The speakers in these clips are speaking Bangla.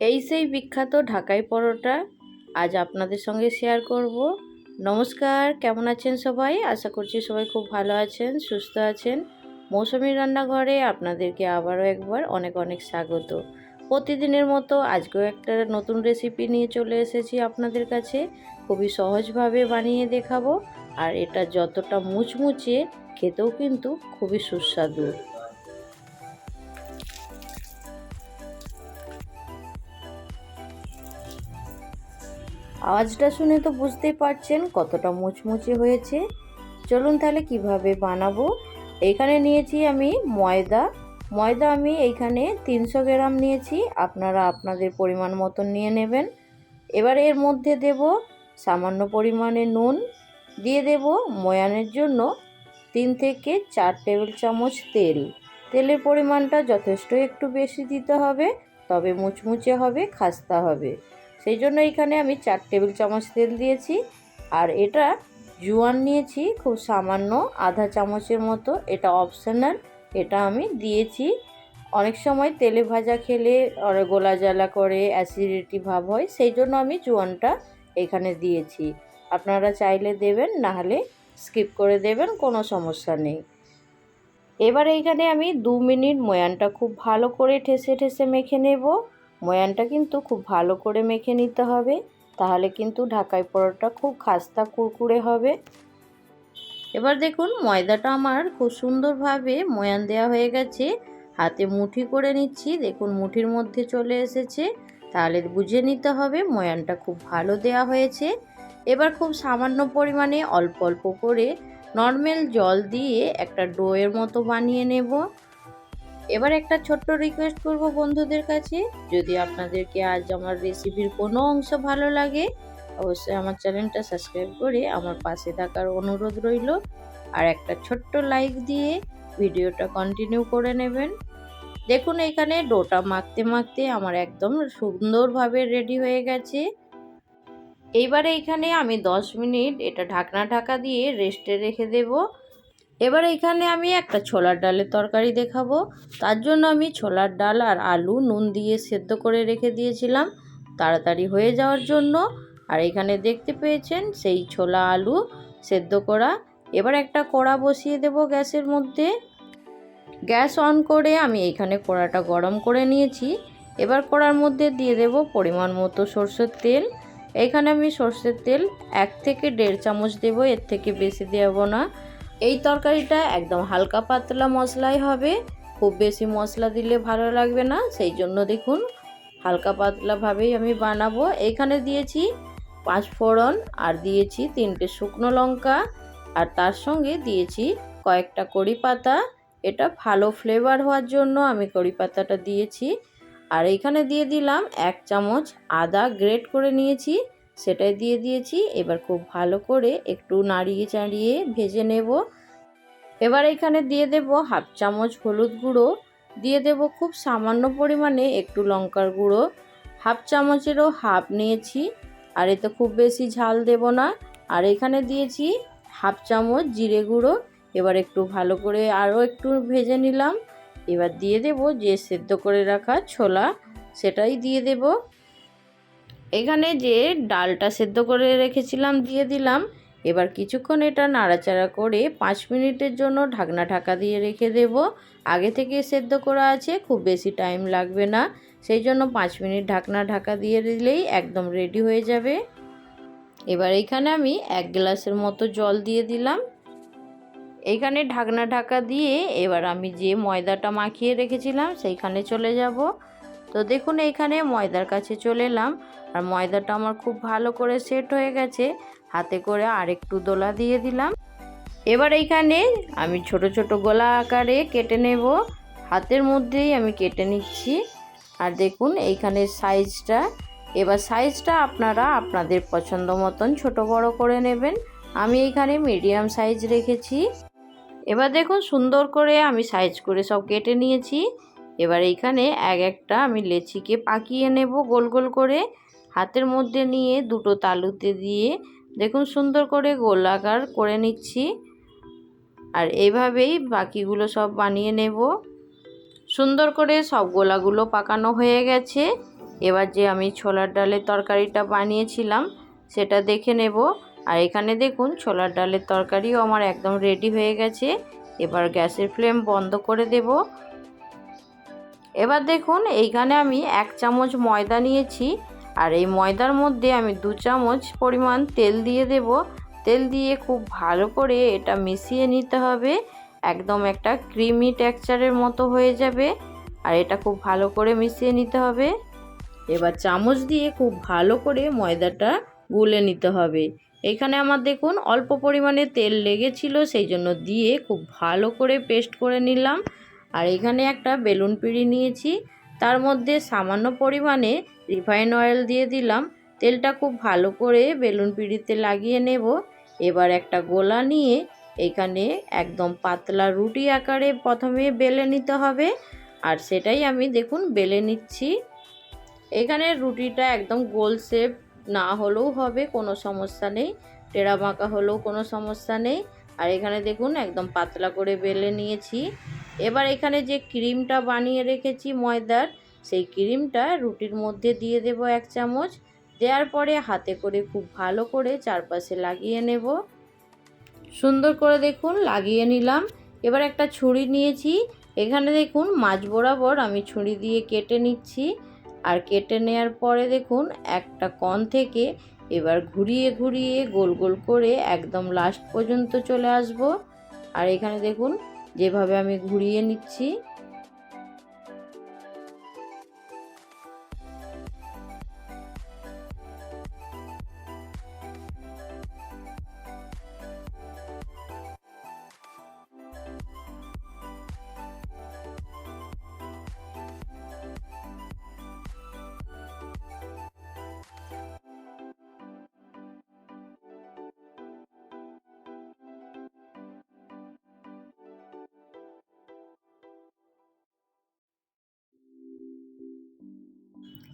এই সেই বিখ্যাত ঢাকাই পরোটা আজ আপনাদের সঙ্গে শেয়ার করব। নমস্কার, কেমন আছেন সবাই? আশা করছি সবাই খুব ভালো আছেন, সুস্থ আছেন। মৌসুমি রান্নাঘরে আপনাদেরকে আবারও একবার অনেক অনেক স্বাগত। প্রতিদিনের মতো আজকেও একটা নতুন রেসিপি নিয়ে চলে এসেছি আপনাদের কাছে। খুবই সহজভাবে বানিয়ে দেখাবো। আর এটা যতটা মুচমুচে, খেতেও কিন্তু খুবই সুস্বাদু। আওয়াজটা শুনে তো বুঝতেই পারছেন কতটা মুচমুচে হয়েছে। চলুন তাহলে কীভাবে বানাবো? এখানে নিয়েছি আমি ময়দা। ময়দা আমি এইখানে তিনশো গ্রাম নিয়েছি। আপনারা আপনাদের পরিমাণ মতন নিয়ে নেবেন। এবার এর মধ্যে দেব সামান্য পরিমাণে নুন। দিয়ে দেব ময়ানের জন্য তিন থেকে চার টেবিল চামচ তেল। তেলের পরিমাণটা যথেষ্ট একটু বেশি দিতে হবে, তবে মুচমুচে হবে, খাস্তা হবে। সেই জন্য এখানে আমি চার টেবিল চামচ তেল দিয়েছি। আর এটা জোয়ান নিয়েছি, খুব সামান্য আধা চামচের মতো। এটা অপশনাল, এটা আমি দিয়েছি। অনেক সময় তেলে ভাজা খেলে গোলা জ্বালা করে, অ্যাসিডিটি ভাব হয়, সেই জন্য আমি জোয়ানটা এখানে দিয়েছি। আপনারা চাইলে দেবেন নাহলে স্কিপ করে দেবেন, কোনো সমস্যা নেই। এবার এইখানে আমি দু মিনিট ময়ানটা খুব ভালো করে ঠেসে ঠেসে মেখে নেব। ময়ানটা কিন্তু খুব ভালো করে মেখে নিতে হবে। তাহলে কিন্তু ঢাকাই পরোটা খুব খাস্তা কুরকুরে হবে। এবার দেখুন, ময়দাটা আমার খুব সুন্দরভাবে ময়ান দেওয়া হয়ে গেছে। হাতে মুঠি করে নিচ্ছি। দেখুন, মুঠির মধ্যে চলে এসেছে। তাহলে বুঝে নিতে হবে, ময়ানটা খুব ভালো দেওয়া হয়েছে। এবার খুব সামান্য পরিমাণে অল্প অল্প করে নর্মাল জল দিয়ে একটা ডোয়ের মতো বানিয়ে নেব। এবার একটা ছোট্ট রিকোয়েস্ট করব বন্ধুদের কাছে। যদি আপনাদেরকে আজ আমার রেসিপির কোনো অংশ ভালো লাগে, অবশ্যই আমার চ্যানেলটা সাবস্ক্রাইব করে আমার পাশে থাকার অনুরোধ রইল। আর একটা ছোট্ট লাইক দিয়ে ভিডিওটা কন্টিনিউ করে নেবেন। দেখুন, এখানে ডোটা মাখতে মাখতে আমার একদম সুন্দরভাবে রেডি হয়ে গেছে। এইবারে এখানে আমি 10 মিনিট এটা ঢাকনা ঢাকা দিয়ে রেস্টে রেখে দেব। এবার এখানে আমি একটা ছোলার ডালের তরকারি দেখাবো। তার জন্য আমি ছোলার ডাল আর আলু নুন দিয়ে সেদ্ধ করে রেখে দিয়েছিলাম। তাড়াতাড়ি হয়ে যাওয়ার জন্য। আর এখানে দেখতে পেয়েছেন সেই ছোলা আলু সেদ্ধ করা। এবার একটা কড়া বসিয়ে দেব গ্যাসের মধ্যে। গ্যাস অন করে আমি এখানে কড়াটা গরম করে নিয়েছি। এবার কড়ার মধ্যে দিয়ে দেব পরিমাণ মতো সর্ষের তেল। এখানে আমি সর্ষের তেল এক থেকে দেড় চামচ দেব, এর থেকে বেশি দেব না। এই তরকারিটা একদম হালকা পাতলা মশলাই হবে। খুব বেশি মশলা দিলে ভালো লাগবে না, সেই জন্য দেখুন হালকা পাতলাভাবেই আমি বানাবো। এখানে দিয়েছি পাঁচ ফোড়ন আর দিয়েছি তিনটে শুকনো লঙ্কা আর তার সঙ্গে দিয়েছি কয়েকটা কড়ি পাতা এটা ভালো ফ্লেভার হওয়ার জন্য আমি কড়ি পাতাটা দিয়েছি। আর এখানে দিয়ে দিলাম এক চামচ আদা গ্রেট করে নিয়েছি। সেটাই দিয়ে দিয়েছি। এবার খুব ভালো করে একটু নাড়িয়ে চাড়িয়ে ভেজে নেব। এবার এখানে দিয়ে দেব হাফ চামচ হলুদ গুঁড়ো। দিয়ে দেব খুব সামান্য পরিমাণে একটু লঙ্কার গুঁড়ো। হাফ চামচেরও হাফ নিয়েছি। আর এতে খুব বেশি ঝাল দেব না। আর এখানে দিয়েছি হাফ চামচ জিরে গুঁড়ো। এবার একটু ভালো করে আরও একটু ভেজে নিলাম। এবার দিয়ে দেব যে সেদ্ধ করে রাখা ছোলা, সেটাই দিয়ে দেব। এখানে যে ডালটা সেদ্ধ করে রেখেছিলাম, দিয়ে দিলাম। এবার কিছুক্ষণ এটা নাড়াচাড়া করে পাঁচ মিনিটের জন্য ঢাকনা ঢাকা দিয়ে রেখে দেব। আগে থেকে সেদ্ধ করা আছে, খুব বেশি টাইম লাগবে না। সেই জন্য পাঁচ মিনিট ঢাকনা ঢাকা দিয়ে দিলেই একদম রেডি হয়ে যাবে। এবার এখানে আমি এক গ্লাসের মতো জল দিয়ে দিলাম। এইখানে ঢাকনা ঢাকা দিয়ে এবার আমি যে ময়দাটা মাখিয়ে রেখেছিলাম, সেইখানে চলে যাব। তো দেখুন, এইখানে ময়দার কাছে চলে এলাম। আর ময়দাটা আমার খুব ভালো করে সেট হয়ে গেছে। হাতে করে আরেকটু দোলা দিয়ে দিলাম। এবার এইখানে আমি ছোট ছোট গোলা আকারে কেটে নেব। হাতের মধ্যেই আমি কেটে নিচ্ছি। আর দেখুন, এইখানে সাইজটা এবার সাইজটা আপনারা আপনাদের পছন্দ মতন ছোট, বড় করে নেবেন। আমি এইখানে মিডিয়াম সাইজ রেখেছি। এবার দেখুন, সুন্দর করে আমি সাইজ করে সব কেটে নিয়েছি। এবার এইখানে এক একটা আমি লেচিকে পাকিয়ে নেব গোল গোল করে। হাতের মধ্যে নিয়ে দুটো তালুতে দিয়ে দেখুন সুন্দর করে গোলাকার করে নিচ্ছি। আর এইভাবেই বাকিগুলো সব বানিয়ে নেব। সুন্দর করে সব গোলাগুলো পাকানো হয়ে গেছে। এবার যে আমি ছোলার ডালের তরকারিটা বানিয়েছিলাম সেটা দেখে নেব। আর এখানে দেখুন ছোলার ডালের তরকারিও আমার একদম রেডি হয়ে গেছে। এবার গ্যাসের ফ্লেম বন্ধ করে দেব। এবার দেখুন, এইখানে আমি এক চামচ ময়দা নিয়েছি। আর এই ময়দার মধ্যে আমি দু চামচ পরিমাণ তেল দিয়ে দেব। তেল দিয়ে খুব ভালো করে এটা মিশিয়ে নিতে হবে। একদম একটা ক্রিমি টেক্সচারের মতো হয়ে যাবে। আর এটা খুব ভালো করে মিশিয়ে নিতে হবে। এবার চামচ দিয়ে খুব ভালো করে ময়দাটা গুলে নিতে হবে। এখানে আমার দেখুন, অল্প পরিমাণে তেল লেগেছিল, সেই জন্য দিয়ে খুব ভালো করে পেস্ট করে নিলাম। আর এখানে একটা বেলুন পিড়ি নিয়েছি। তার মধ্যে সামান্য পরিমাণে রিফাইন অয়েল দিয়ে দিলাম। তেলটা খুব ভালো করে বেলুন পিড়িতে লাগিয়ে নেব। এবার একটা গোলা নিয়ে এখানে একদম পাতলা রুটি আকারে প্রথমে বেলে নিতে হবে। আর সেটাই আমি দেখুন বেলে নিচ্ছি। এখানে রুটিটা একদম গোল শেপ না হলেও হবে, কোনো সমস্যা নেই। টেরা বাঁকা হলেও কোনো সমস্যা নেই। আর এখানে দেখুন একদম পাতলা করে বেলে নিয়েছি। এবার এখানে যে ক্রিমটা বানিয়ে রেখেছি ময়দার, সেই ক্রিমটা রুটির মধ্যে দিয়ে দেব এক চামচ। দেওয়ার পরে হাতে করে খুব ভালো করে চারপাশে লাগিয়ে নেব। সুন্দর করে দেখুন, লাগিয়ে নিলাম। এবার একটা ছুরি নিয়েছি। এখানে দেখুন, মাছ বরাবর আমি ছুরি দিয়ে কেটে নিচ্ছি। আর কেটে নেওয়ার পরে দেখুন, একটা কন থেকে এবার ঘুরিয়ে ঘুরিয়ে গোল গোল করে একদম লাস্ট পর্যন্ত চলে আসব। আর এখানে দেখুন যেভাবে আমি ঘুরিয়ে নিচ্ছি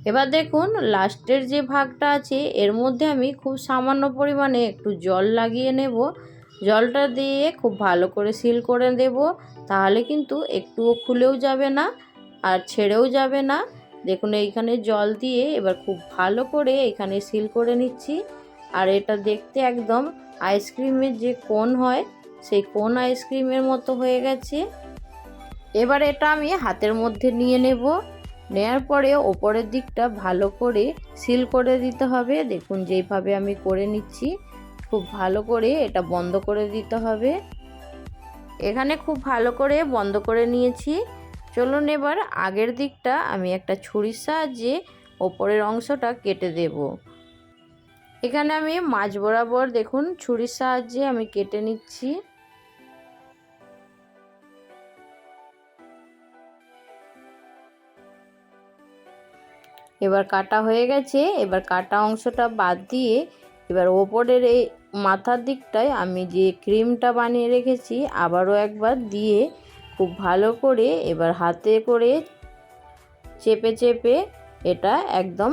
এবার দেখুন, লাস্টের যে ভাগটা আছে, এর মধ্যে আমি খুব সামান্য পরিমাণে একটু জল লাগিয়ে নেব। জলটা দিয়ে খুব ভালো করে সিল করে দেব। তাহলে কিন্তু একটুও খুলেও যাবে না আর ছেড়েও যাবে না। দেখুন, এইখানে জল দিয়ে এবার খুব ভালো করে এখানে সিল করে নিচ্ছি। আর এটা দেখতে একদম আইসক্রিমের যে কোন হয়, সেই কোন আইসক্রিমের মতো হয়ে গেছে। এবার এটা আমি হাতের মধ্যে নিয়ে নেব। নেয়ার পরে ওপরের দিকটা ভালো করে সিল করে দিতে হবে। দেখুন, যেইভাবে আমি করে নিচ্ছি, খুব ভালো করে এটা বন্ধ করে দিতে হবে। এখানে খুব ভালো করে বন্ধ করে নিয়েছি। চলুন এবার আগের দিকটা আমি একটা ছুরির সাহায্যে ওপরের অংশটা কেটে দেব। এখানে আমি মাছ বরাবর দেখুন, ছুরির সাহায্যে আমি কেটে নিচ্ছি। এবার কাটা হয়ে গেছে, এবার কাটা অংশটা বাদ দিয়ে এবার ওপরের এই মাথার দিকটায় আমি যে ক্রিমটা বানিয়ে রেখেছি, আবারও একবার দিয়ে খুব ভালো করে এবার হাতে করে চেপে চেপে এটা একদম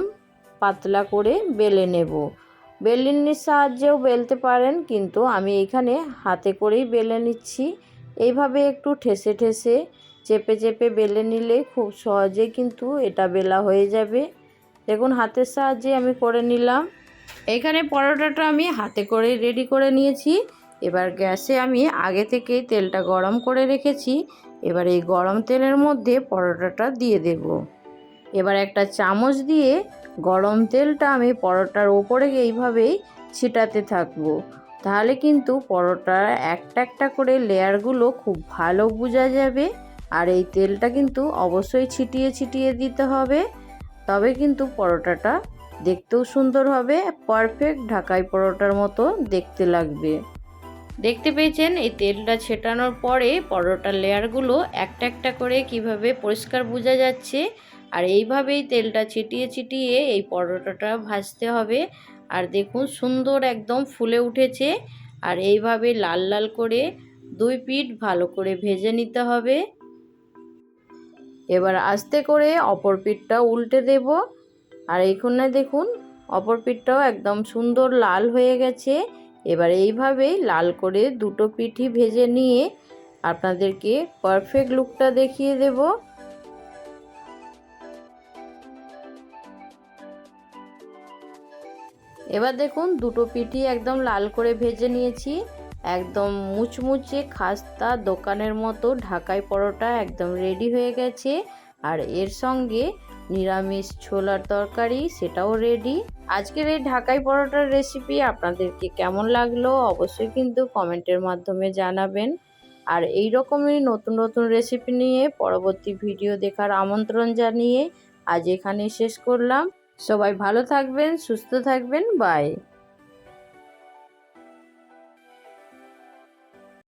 পাতলা করে বেলে নেব। বেলিনির সাহায্যেও বেলতে পারেন, কিন্তু আমি এখানে হাতে করেই বেলে নিচ্ছি। এইভাবে একটু ঠেসে ঠেসে চেপে চেপে বেলে নিলে খুব সহজে কিন্তু এটা বেলা হয়ে যাবে। দেখুন হাতের সাহায্যে আমি করে নিলাম। এখানে পরোটাটা আমি হাতে করে রেডি করে নিয়েছি। এবার গ্যাসে আমি আগে থেকেই তেলটা গরম করে রেখেছি। এবার এই গরম তেলের মধ্যে পরোটাটা দিয়ে দেব। এবার একটা চামচ দিয়ে গরম তেলটা আমি পরোটার ওপরে এইভাবেই ছিটাতে থাকব। তাহলে কিন্তু পরোটার একটা একটা করে লেয়ারগুলো খুব ভালো বোঝা যাবে। আর এই তেলটা কিন্তু অবশ্যই ছিটিয়ে ছিটিয়ে দিতে হবে। তবে কিন্তু পরোটাটা দেখতেও সুন্দর হবে পারফেক্ট ঢাকাই পরোটার মতো দেখতে লাগবে। দেখতে পেয়েছেন, এই তেলটা ছেটানোর পরে পরোটার লেয়ারগুলো একটা একটা করে কীভাবে পরিষ্কার বোঝা যাচ্ছে আর এইভাবেই তেলটা ছিটিয়ে ছিটিয়ে এই পরোটাটা ভাজতে হবে। আর দেখুন, সুন্দর একদম ফুলে উঠেছে আর এইভাবে লাল লাল করে দুই পিঠ ভালো করে ভেজে নিতে হবে। এবার আস্তে করে অপর পিঠটা উল্টে দেব। আর এইখানে দেখুন, অপর পিঠটাও একদম সুন্দর লাল হয়ে গেছে। এবার এইভাবে লাল করে দুটো পিঠি ভেজে নিয়ে আপনাদেরকে পারফেক্ট লুকটা দেখিয়ে দেব। এবার দেখুন, দুটো পিঠি একদম লাল করে ভেজে নিয়েছি। একদম মুচমুচে খাস্তা দোকানের মতো ঢাকাই পরোটা একদম রেডি হয়ে গেছে। আর এর সঙ্গে নিরামিষ ছোলার তরকারি, সেটাও রেডি আজকের এই ঢাকাই পরোটার রেসিপি আপনাদেরকে কেমন লাগল অবশ্যই কিন্তু কমেন্টের মাধ্যমে জানাবেন। আর এই রকমই নতুন নতুন রেসিপি নিয়ে পরবর্তী ভিডিও দেখার আমন্ত্রণ জানিয়ে আজ এখানেই শেষ করলাম। সবাই ভালো থাকবেন, সুস্থ থাকবেন বাই